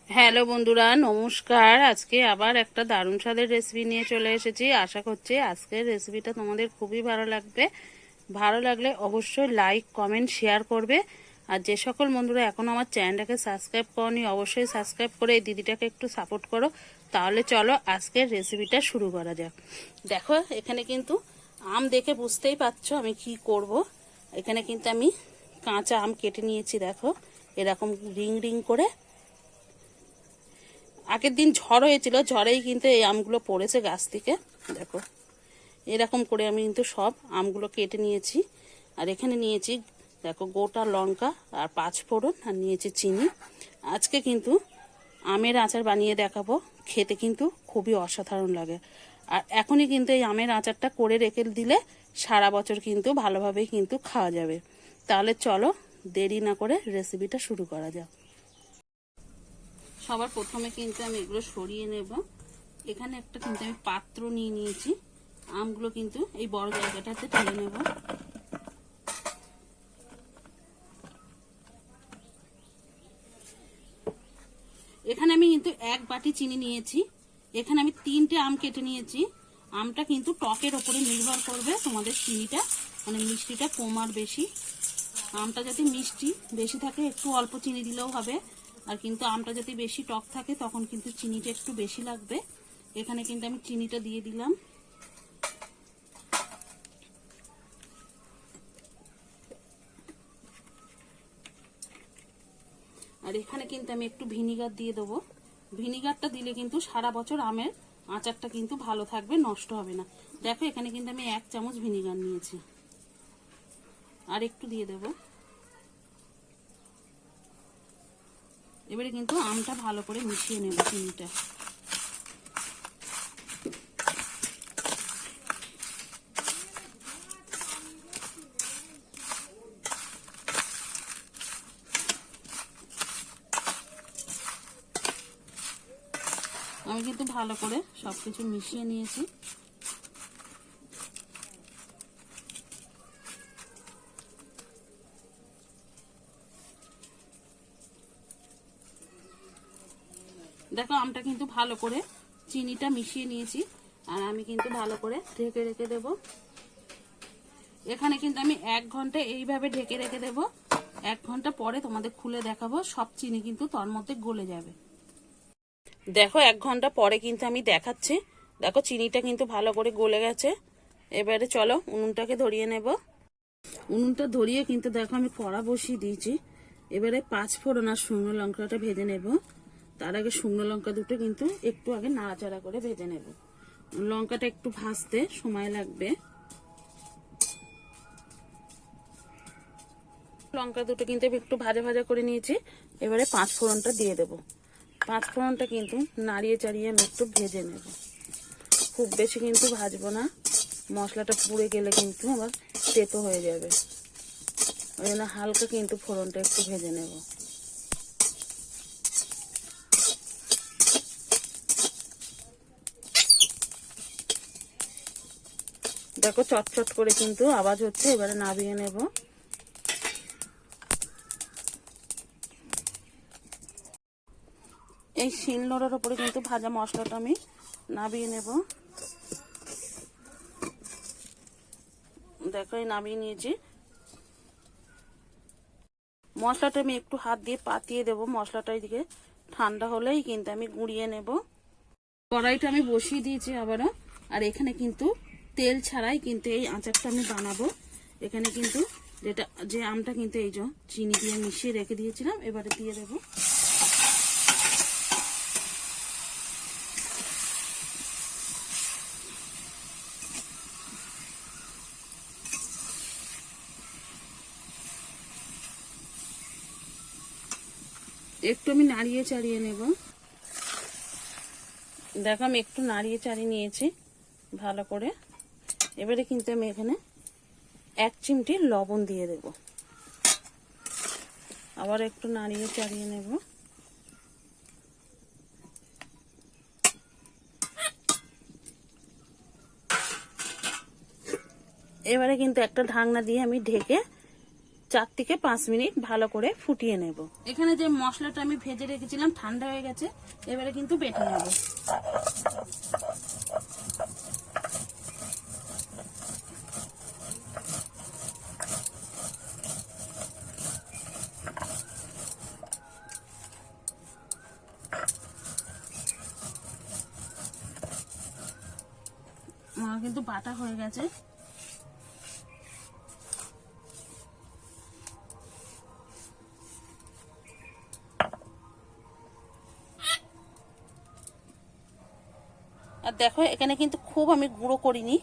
Hello বন্ধুরা, নমস্কার। আজকে আবার একটা দারুণ স্বাদের রেসিপি নিয়ে চলে এসেছি। আশা করছি আজকের রেসিপিটা তোমাদের খুবই ভালো লাগবে। ভালো লাগলে অবশ্যই লাইক কমেন্ট শেয়ার করবে। আর যে সকল বন্ধুরা এখন আমার চ্যানেলটাকে সাবস্ক্রাইব করনি, অবশ্যই সাবস্ক্রাইব করে এই দিদিটাকে একটু সাপোর্ট করো। তাহলে চলো আজকের রেসিপিটা শুরু করা যাক। দেখো, এখানে কিন্তু আম দেখে বুঝতেই পারছ আমি কি করব। এখানে কিন্তু আমি কাঁচা আম কেটে নিয়েছি, দেখো। এরকম রিং রিং করে। আগের দিন ঝড় হয়েছিল, ঝড়েই কিন্তু এই আমগুলো পড়েছে গাছ থেকে। দেখো, এরকম করে আমি কিন্তু সব আমগুলো কেটে নিয়েছি। আর এখানে নিয়েছি, দেখো, গোটা লঙ্কা আর পাঁচ ফোড়ন, আর নিয়েছি চিনি। আজকে কিন্তু আমের আচার বানিয়ে দেখাবো। খেতে কিন্তু খুবই অসাধারণ লাগে। আর এখনই কিন্তু এই আমের আচারটা করে রেখে দিলে সারা বছর কিন্তু ভালোভাবেই কিন্তু খাওয়া যাবে। তাহলে চলো, দেরি না করে রেসিপিটা শুরু করা যাক। সবার প্রথমে কিন্তু আমি এগুলো সরিয়ে নেব। এখানে একটা কিন্তু আমি পাত্র নিয়ে নিয়েছি। আমগুলো কিন্তু এই বড় জায়গাটাতে ঢেলে নেব। এখানে আমি কিন্তু এক বাটি চিনি নিয়েছি। এখানে আমি তিনটে আম কেটে নিয়েছি। আমটা কিন্তু টকের ওপরে নির্ভর করবে তোমাদের চিনিটা মানে মিষ্টিটা কম আর বেশি। আমটা যদি মিষ্টি বেশি থাকে, একটু অল্প চিনি দিলেও হবে। আর কিন্তু আমটা যদি বেশি টক থাকে, তখন কিন্তু চিনিটা একটু বেশি লাগবে। এখানে কিন্তু আমি চিনিটা দিয়ে দিলাম। আর এখানে কিন্তু আমি একটু ভিনিগার দিয়ে দেবো। ভিনিগারটা দিলে কিন্তু সারা বছর আমের আচারটা কিন্তু ভালো থাকবে, নষ্ট হবে না। দেখো, এখানে কিন্তু আমি এক চামচ ভিনিগার নিয়েছি। আর একটু দিয়ে দেবো। এবারে কিন্তু আমটা ভালো করে মিশিয়ে নেব চিনিটা। আমি কিন্তু ভালো করে সবকিছু মিশিয়ে নিয়েছি। দেখো, আমটা কিন্তু ভালো করে চিনিটা মিশিয়ে নিয়েছি, আর আমি কিন্তু ভালো করে ঢেকে রেখে দেব। এখানে কিন্তু আমি এক ঘণ্টা এইভাবে ঢেকে রেখে দেব। এক ঘণ্টা পরে তোমাদের খুলে দেখাবো, সব চিনি কিন্তু তোর মধ্যে গলে যাবে। দেখো, এক ঘণ্টা পরে কিন্তু আমি দেখাচ্ছি। দেখো, চিনিটা কিন্তু ভালো করে গলে গেছে। এবারে চলো, উনুনটাকে ধরিয়ে নেব। উনুনটা ধরিয়ে কিন্তু দেখো, আমি কড়া বসিয়ে দিয়েছি। এবারে পাঁচ ফোড়ন আর শুকনো লঙ্কাটা ভেজে নেব। তার আগে শুকনো লঙ্কা দুটো কিন্তু একটু আগে নাড়াচাড়া করে ভেজে নেব। লঙ্কাটা একটু ভাজতে সময় লাগবে। লঙ্কা দুটো কিন্তু একটু ভাজা ভাজা করে নিয়েছি। এবারে পাঁচ ফোড়নটা দিয়ে দেব। পাঁচ ফোড়নটা কিন্তু নাড়িয়ে চাড়িয়ে আমি একটু ভেজে নেব। খুব বেশি কিন্তু ভাজবো না। মশলাটা পুড়ে গেলে কিন্তু আবার তেতো হয়ে যাবে। ওই জন্য হালকা কিন্তু ফোড়নটা একটু ভেজে নেব। দেখো, চটচট করে কিন্তু আওয়াজ হচ্ছে, এবারে নাবিয়ে নেব। এই শিল নোড়ার ওপরে কিন্তু ভাজা মশলাটা আমি নাবিয়ে নেব। দেখো, এই নামিয়ে নিয়েছি। মশলাটা আমি একটু হাত দিয়ে পাতিয়ে দেব, মশলাটা এদিকে ঠান্ডা হলেই কিন্তু আমি গুঁড়িয়ে নেব। কড়াইটা আমি বসিয়ে দিয়েছি আবারও, আর এখানে কিন্তু তেল ছাড়াই কিন্তু এই আচারটা আমি বানাবো। এখানে কিন্তু যেটা, যে আমটা কিন্তু এই যে চিনি দিয়ে মিশিয়ে রেখে দিয়েছিলাম, এবারে দিয়ে দেবো। একটু আমি নাড়িয়ে চাড়িয়ে নেব। দেখো, আমি একটু নাড়িয়ে চাড়িয়ে নিয়েছি ভালো করে। এবারে কিন্তু আমি এখানে এক চিমটি লবণ দিয়ে দেব। আবার একটু নাড়িয়ে চাড়িয়ে নেব। এবারে কিন্তু একটা ঢাকনা দিয়ে আমি ঢেকে চার থেকে পাঁচ মিনিট ভালো করে ফুটিয়ে নেব। এখানে যে মশলাটা আমি ভেজে রেখেছিলাম, ঠান্ডা হয়ে গেছে, এবারে কিন্তু বেটে নেব। আমার কিন্তু বাটা হয়ে গেছে। আর দেখো, এখানে কিন্তু খুব আমি গুঁড়ো করিনি।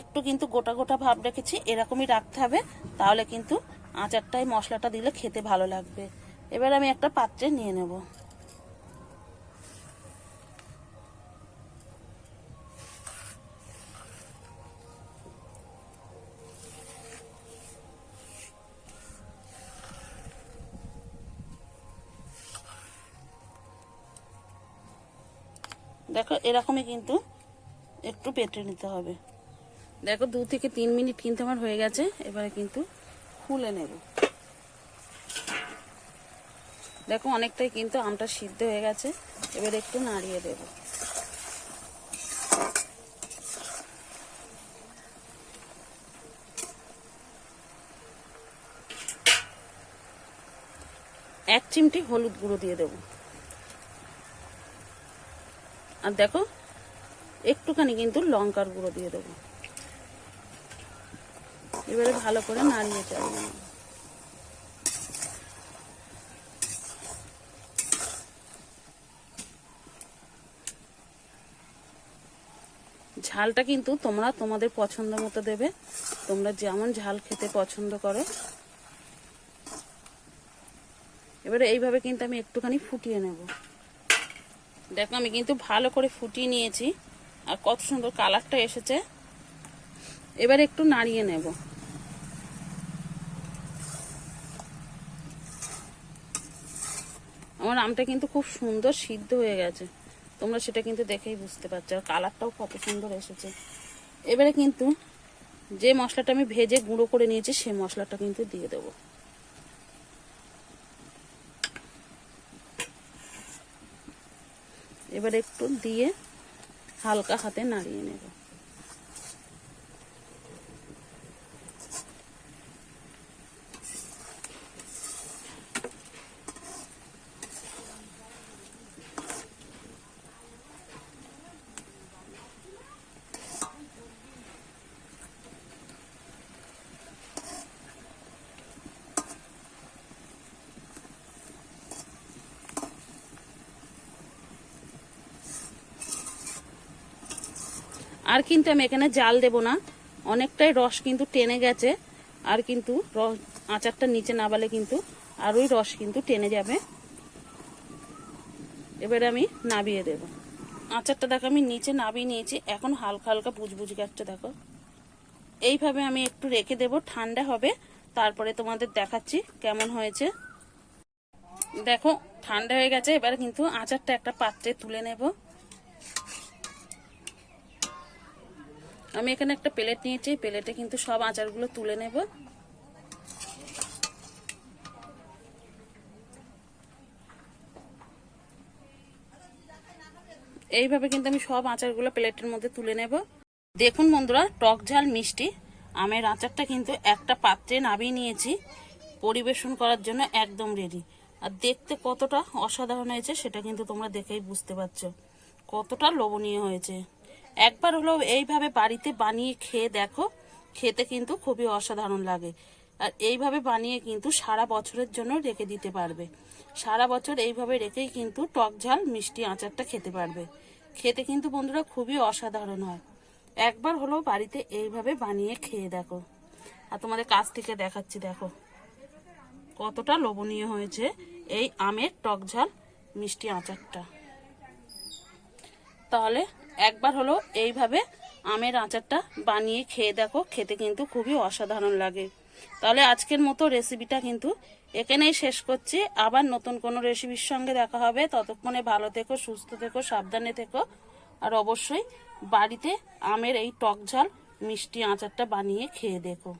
একটু কিন্তু গোটা গোটা ভাব রেখেছি, এরকমই রাখতে হবে। তাহলে কিন্তু আচারটায় মশলাটা দিলে খেতে ভালো লাগবে। এবার আমি একটা পাত্রে নিয়ে নেব। দেখো, এরকমই কিন্তু একটু পেটে নিতে হবে। দেখো, দু থেকে তিন মিনিট কিন্তু আমার হয়ে গেছে, এবারে কিন্তু খুলে নেব। দেখো, অনেকটাই কিন্তু আমটা সিদ্ধ হয়ে গেছে, এবার একটু নাড়িয়ে দেব। এক চিমটি হলুদ গুঁড়ো দিয়ে দেবো। আর দেখো, একটুখানি কিন্তু লঙ্কার গুঁড়ো দিয়ে দেবো। এবারে ভালো করে নাড়িয়ে নেব। ঝালটা কিন্তু তোমরা তোমাদের পছন্দ মতো দেবে। তোমরা যেমন ঝাল খেতে পছন্দ করো। এবারে এইভাবে কিন্তু আমি একটুখানি ফুটিয়ে নেব। দেখো, আমি কিন্তু ভালো করে ফুটিয়ে নিয়েছি। আর কত সুন্দর কালারটা এসেছে। এবার একটু নাড়িয়ে নেব। আমার আমটা কিন্তু খুব সুন্দর সিদ্ধ হয়ে গেছে। তোমরা সেটা কিন্তু দেখেই বুঝতে পারছ। আর কালারটাও কত সুন্দর এসেছে। এবারে কিন্তু যে মশলাটা আমি ভেজে গুঁড়ো করে নিয়েছি সেই মশলাটা কিন্তু দিয়ে দেবো। এবার একটু দিয়ে হালকা হাতে নাড়িয়ে নেব। আর কিন্তু আমি এখানে জাল দেব না। অনেকটাই রস কিন্তু টেনে গেছে, আর কিন্তু রস আচারটা নিচে নাবালে কিন্তু আর ওই রস কিন্তু টেনে যাবে। এবারে আমি নাবিয়ে দেব। আচারটা দেখো, আমি নিচে নাবিয়ে নিয়েছি, এখন হালকা হালকা বুঝবুঝ গাছটা দেখো। এইভাবে আমি একটু রেখে দেব, ঠান্ডা হবে, তারপরে তোমাদের দেখাচ্ছি কেমন হয়েছে। দেখো, ঠান্ডা হয়ে গেছে, এবার কিন্তু আচারটা একটা পাত্রে তুলে নেব। আমি এখানে একটা প্লেট নিয়েছি প্লেটে কিন্তু সব আচারগুলো তুলে নেব। এইভাবে কিন্তু আমি সব আচারগুলো প্লেটের মধ্যে তুলে নেব। দেখুন বন্ধুরা, টক ঝাল মিষ্টি। আমের আচারটা কিন্তু একটা পাত্রে নামিয়ে নিয়েছি, পরিবেশন করার জন্য একদম রেডি আর দেখতে কতটা অসাধারণ হয়েছে সেটা কিন্তু তোমরা দেখেই বুঝতে পারছ। কতটা লোভনীয় হয়েছে। একবার হলেও এইভাবে বাড়িতে বানিয়ে খেয়ে দেখো, খেতে কিন্তু খুবই অসাধারণ লাগে। আর এইভাবে বানিয়ে কিন্তু সারা বছরের জন্য রেখে দিতে পারবে। সারা বছর এইভাবে রেখেই কিন্তু টক ঝাল, মিষ্টি আচারটা খেতে পারবে। খেতে কিন্তু বন্ধুরা খুবই অসাধারণ হয়। একবার হলেও বাড়িতে এইভাবে বানিয়ে খেয়ে দেখো। আর তোমাদের কাছ থেকে দেখাচ্ছি, দেখো। কতটা লোভনীয় হয়েছে এই আমের টক ঝাল, মিষ্টি আচারটা। তাহলে একবার হলো এইভাবে আমের আচারটা বানিয়ে খেয়ে দেখো, খেতে কিন্তু খুবই অসাধারণ লাগে। তাহলে আজকের মতো রেসিপিটা কিন্তু এখানেই শেষ করছি। আবার নতুন কোনো রেসিপির সঙ্গে দেখা হবে। ততক্ষণে ভালো থেকো, সুস্থ থেকো, সাবধানে থেকো। আর অবশ্যই বাড়িতে আমের এই টক ঝাল মিষ্টি আচারটা বানিয়ে খেয়ে দেখো।